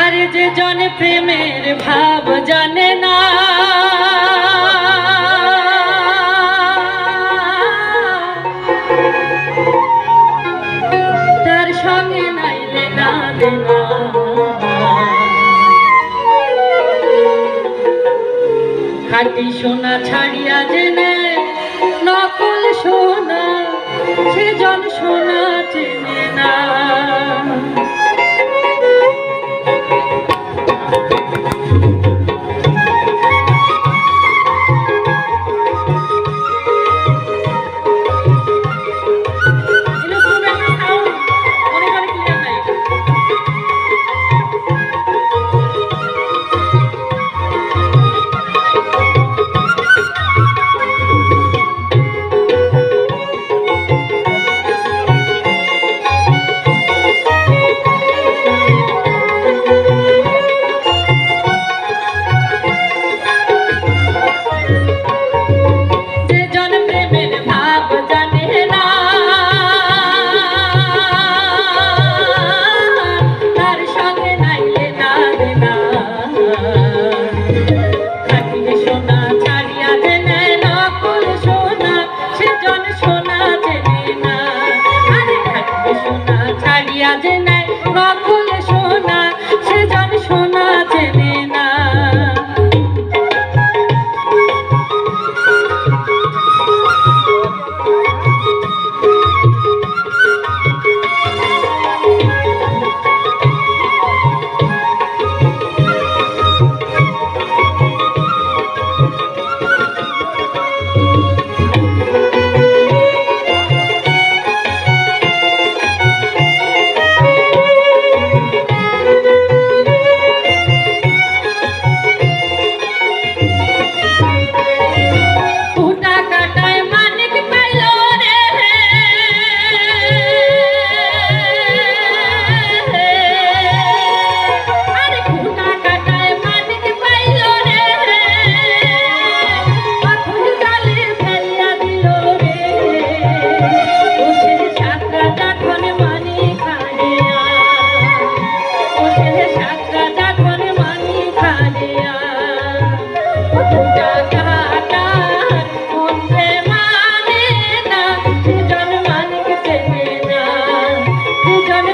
আরে যে জন প্রেমের ভাব জানে না। তার সঙ্গে নাইলে না খাটি সোনা ছাড়িয়া জেনে নকল সোনা, সেজন সোনা চেনে। うん。Amen.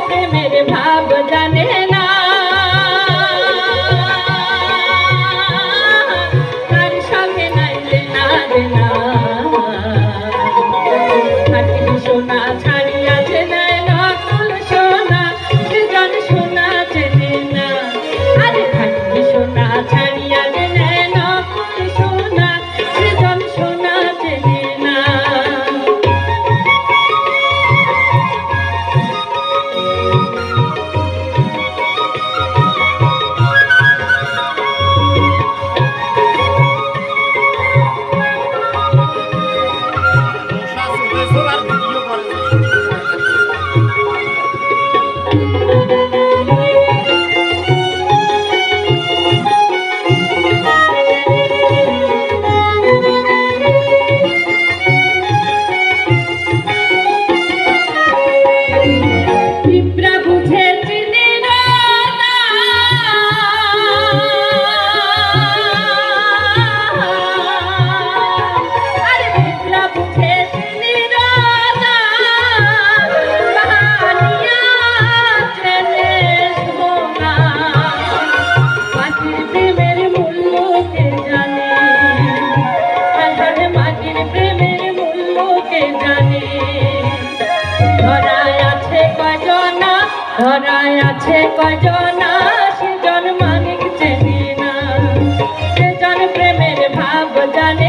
প্রেমের ভাব জানে না তার সঙ্গে নাইলে না রে না সোনা ধরায় আছে কজনা ধরায় আছে কজনা সেজন মানিক চেনি না। সেজন প্রেমের ভাব জানে